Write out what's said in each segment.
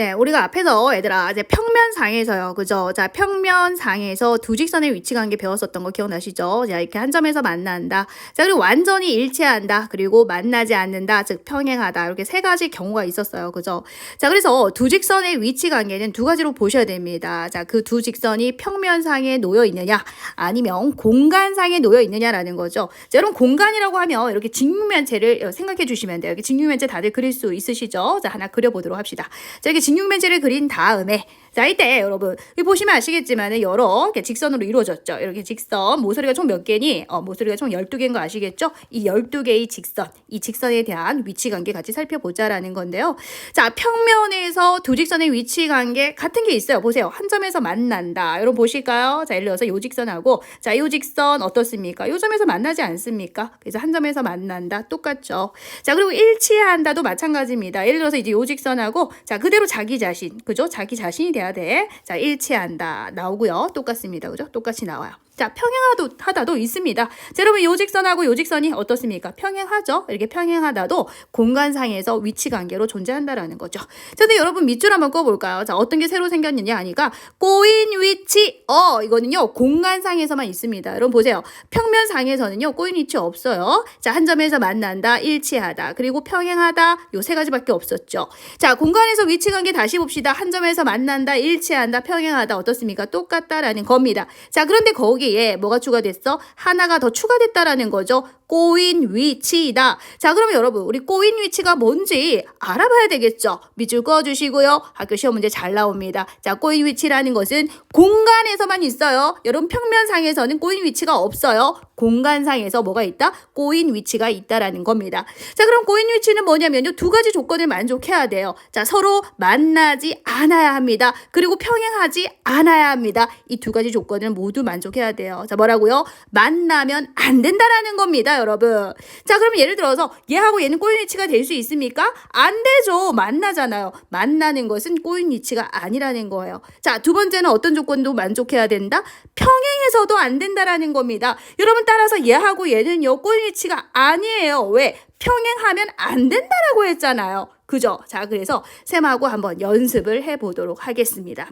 네, 우리가 앞에서 얘들아 이제 평면상에서요, 그죠? 자, 평면상에서 두 직선의 위치 관계 배웠었던 거 기억나시죠? 자, 이렇게 한 점에서 만난다. 자, 그리고 완전히 일치한다. 그리고 만나지 않는다. 즉 평행하다. 이렇게 세 가지 경우가 있었어요, 그죠? 자, 그래서 두 직선의 위치 관계는 두 가지로 보셔야 됩니다. 자, 그 두 직선이 평면상에 놓여 있느냐, 아니면 공간상에 놓여 있느냐라는 거죠. 자, 여러분 공간이라고 하면 이렇게 직육면체를 생각해 주시면 돼요. 이렇게 직육면체 다들 그릴 수 있으시죠? 자, 하나 그려보도록 합시다. 자, 이렇게 직육면체를 그린 다음에 자, 이때 여러분 보시면 아시겠지만은 여러 이렇게 직선으로 이루어졌죠. 이렇게 직선 모서리가 총 몇 개니? 어, 모서리가 총 12개인 거 아시겠죠? 이 12개의 직선, 이 직선에 대한 위치 관계 같이 살펴보자라는 건데요. 자, 평면에서 두 직선의 위치 관계 같은 게 있어요. 보세요. 한 점에서 만난다. 여러분 보실까요? 자, 예를 들어서 요 직선하고 자, 요 직선 어떻습니까? 요 점에서 만나지 않습니까? 그래서 한 점에서 만난다. 똑같죠. 자, 그리고 일치한다도 마찬가지입니다. 예를 들어서 이제 요 직선하고 자, 그대로 자기 자신, 그죠? 자기 자신이 돼야 돼. 자, 일치한다. 나오고요. 똑같습니다. 그죠? 똑같이 나와요. 자, 평행하도 하다도 있습니다. 자, 여러분 요 직선하고 요 직선이 어떻습니까? 평행하죠? 이렇게 평행하다도 공간상에서 위치 관계로 존재한다라는 거죠. 자, 근데 여러분 밑줄 한번 꺼볼까요? 자, 어떤 게 새로 생겼느냐 하니까 꼬인 위치. 어, 이거는요. 공간상에서만 있습니다. 여러분 보세요. 평면상에서는요. 꼬인 위치 없어요. 자, 한 점에서 만난다. 일치하다. 그리고 평행하다. 요 세 가지밖에 없었죠. 자, 공간에서 위치 관계 다시 봅시다. 한 점에서 만난다. 일치한다. 평행하다. 어떻습니까? 똑같다라는 겁니다. 자, 그런데 거기 에 뭐가 추가됐어? 하나가 더 추가됐다라는 거죠. 꼬인 위치이다. 자, 그러면 여러분, 우리 꼬인 위치가 뭔지 알아봐야 되겠죠? 밑줄 그어주시고요. 학교 시험 문제 잘 나옵니다. 자, 꼬인 위치라는 것은 공간에서만 있어요. 여러분, 평면상에서는 꼬인 위치가 없어요. 공간상에서 뭐가 있다? 꼬인 위치가 있다라는 겁니다. 자, 그럼 꼬인 위치는 뭐냐면요. 두 가지 조건을 만족해야 돼요. 자, 서로 만나지 않아야 합니다. 그리고 평행하지 않아야 합니다. 이 두 가지 조건을 모두 만족해야 돼요. 자, 뭐라고요? 만나면 안 된다라는 겁니다, 여러분. 자, 그럼 예를 들어서 얘하고 얘는 꼬인 위치가 될 수 있습니까? 안 되죠. 만나잖아요. 만나는 것은 꼬인 위치가 아니라는 거예요. 자, 두 번째는 어떤 조건도 만족해야 된다? 평행해서도 안 된다라는 겁니다. 여러분 따라서 얘하고 얘는요 꼬인 위치가 아니에요. 왜? 평행하면 안 된다라고 했잖아요. 그죠? 자, 그래서 쌤하고 한번 연습을 해 보도록 하겠습니다.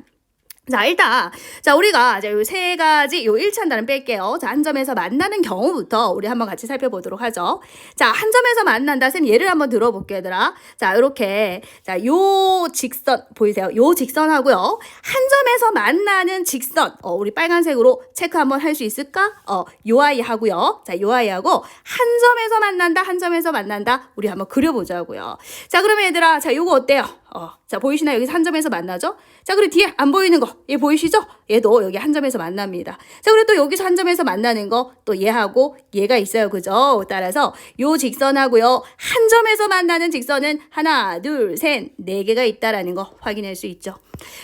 자, 일단, 자, 우리가 이제 요 세 가지, 요 1차 단은 뺄게요. 자, 한 점에서 만나는 경우부터 우리 한번 같이 살펴보도록 하죠. 자, 한 점에서 만난다. 쌤 예를 한번 들어볼게요, 얘들아. 자, 요렇게. 자, 요 직선, 보이세요? 요 직선하고요. 한 점에서 만나는 직선. 어, 우리 빨간색으로 체크 한번 할 수 있을까? 어, 요 아이 하고요. 자, 요 아이 하고 한 점에서 만난다, 한 점에서 만난다. 우리 한번 그려보자고요. 자, 그러면 얘들아, 자, 요거 어때요? 어, 자, 보이시나요? 여기서 한 점에서 만나죠? 자, 그리고 뒤에 안 보이는 거, 얘 보이시죠? 얘도 여기 한 점에서 만납니다. 자, 그리고 또 여기서 한 점에서 만나는 거, 또 얘하고 얘가 있어요. 그죠? 따라서 요 직선하고요. 한 점에서 만나는 직선은 하나, 둘, 셋, 네 개가 있다라는 거 확인할 수 있죠.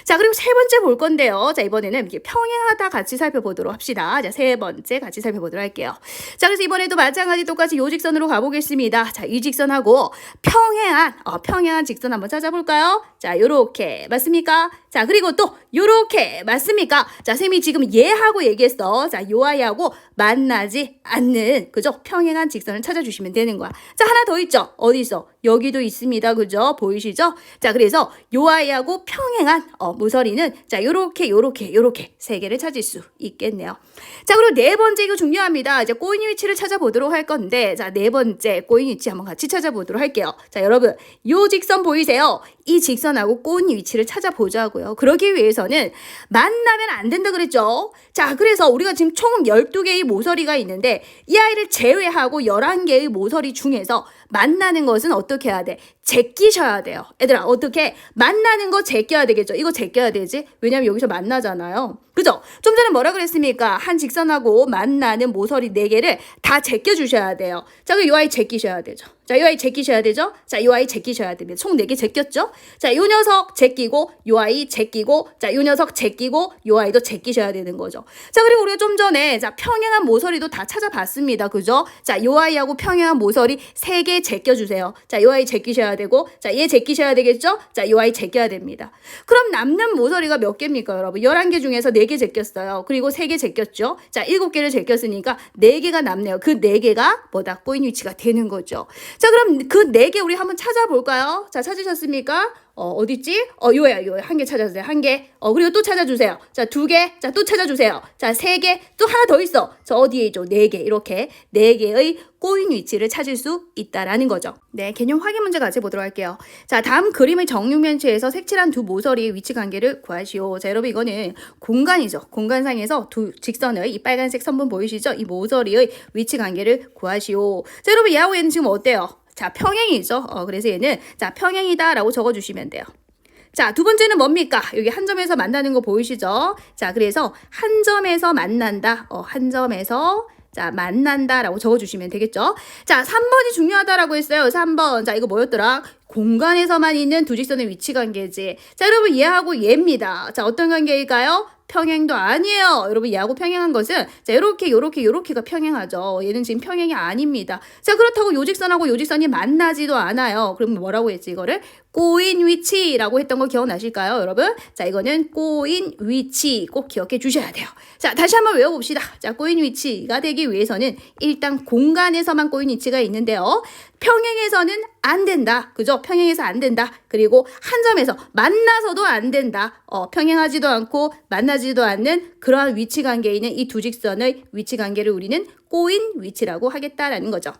자, 그리고 세 번째 볼 건데요. 자, 이번에는 평행하다 같이 살펴보도록 합시다. 자, 세 번째 같이 살펴보도록 할게요. 자, 그래서 이번에도 마찬가지 똑같이 요 직선으로 가보겠습니다. 자, 이 직선하고 평행한, 어, 평행한 직선 한번 찾아볼까요? 자, 요렇게. 맞습니까? 자, 그리고 또 요렇게. 맞습니까? 자, 쌤이 지금 얘하고 얘기했어. 자, 요 아이하고 만나지 않는, 그죠? 평행한 직선을 찾아주시면 되는 거야. 자, 하나 더 있죠? 어디 있어? 여기도 있습니다. 그죠? 보이시죠? 자, 그래서 요 아이하고 평행한 어, 모서리는 자, 요렇게 요렇게 요렇게 세 개를 찾을 수 있겠네요. 자, 그리고 네 번째 이거 중요합니다. 이제 꼬인 위치를 찾아보도록 할 건데 자, 네 번째 꼬인 위치 한번 같이 찾아보도록 할게요. 자, 여러분, 요 직선 보이세요? 이 직선하고 꼬인 위치를 찾아보자고요. 그러기 위해서는 만나면 안 된다 그랬죠? 자, 그래서 우리가 지금 총 12개의 모서리가 있는데 이 아이를 제외하고 11개의 모서리 중에서 만나는 것은 어떻게 해야 돼? 제끼셔야 돼요. 얘들아, 어떻게? 만나는 거 제껴야 되겠죠? 이거 제껴야 되지? 왜냐면 여기서 만나잖아요. 그죠? 좀 전에 뭐라 그랬습니까? 한 직선하고 만나는 모서리 4개를 다 제껴주셔야 돼요. 자, 그럼 이 아이 제끼셔야 되죠. 자, 이 아이 제끼셔야 되죠? 자, 이 아이 제끼셔야 됩니다. 총 4개 제꼈죠? 자, 요 녀석 제끼고, 요 아이 제끼고, 자, 요 녀석 제끼고, 요 아이도 제끼셔야 되는 거죠. 자, 그리고 우리가 좀 전에, 자, 평행한 모서리도 다 찾아봤습니다. 그죠? 자, 요 아이하고 평행한 모서리 3개 제껴 주세요. 자, 요 아이 제끼셔야 되고, 자, 얘 제끼셔야 되겠죠? 자, 요 아이 제껴야 됩니다. 그럼 남는 모서리가 몇 개입니까, 여러분? 11개 중에서 4개 제꼈어요. 그리고 3개 제꼈죠? 자, 7개를 제꼈으니까 4개가 남네요. 그 4개가 뭐다? 꼬인 위치가 되는 거죠. 자, 그럼 그 4개 우리 한번 찾아볼까요? 자, 찾으셨습니까? 어, 어딨지? 어, 요야, 요. 한 개 찾아주세요. 한 개. 어, 그리고 또 찾아주세요. 자, 두 개. 자, 또 찾아주세요. 자, 세 개. 또 하나 더 있어. 저 어디에 있죠? 네 개. 이렇게 네 개의 꼬인 위치를 찾을 수 있다라는 거죠. 네, 개념 확인 문제 같이 보도록 할게요. 자, 다음 그림의 정육면체에서 색칠한 두 모서리의 위치 관계를 구하시오. 자, 여러분 이거는 공간이죠. 공간상에서 두 직선의 이 빨간색 선분 보이시죠? 이 모서리의 위치 관계를 구하시오. 자, 여러분 얘는 지금 어때요? 자, 평행이죠. 어, 그래서 얘는 자, 평행이다라고 적어 주시면 돼요. 자, 두 번째는 뭡니까? 여기 한 점에서 만나는 거 보이시죠? 자, 그래서 한 점에서 만난다. 어, 한 점에서 자, 만난다라고 적어 주시면 되겠죠? 자, 3번이 중요하다라고 했어요. 3번. 자, 이거 뭐였더라? 공간에서만 있는 두 직선의 위치 관계지. 자, 여러분, 얘하고 얘입니다. 자, 어떤 관계일까요? 평행도 아니에요. 여러분, 얘하고 평행한 것은 자, 요렇게, 요렇게, 요렇게가 평행하죠. 얘는 지금 평행이 아닙니다. 자, 그렇다고 요직선하고 요직선이 만나지도 않아요. 그럼 뭐라고 했지, 이거를? 꼬인 위치라고 했던 거 기억나실까요, 여러분? 자, 이거는 꼬인 위치 꼭 기억해 주셔야 돼요. 자, 다시 한번 외워봅시다. 자, 꼬인 위치가 되기 위해서는 일단 공간에서만 꼬인 위치가 있는데요. 평행에서는 안 된다. 그죠? 평행에서 안 된다. 그리고 한 점에서 만나서도 안 된다. 어, 평행하지도 않고 만나지도 않는 그러한 위치 관계에 있는 이 두 직선의 위치 관계를 우리는 꼬인 위치라고 하겠다라는 거죠.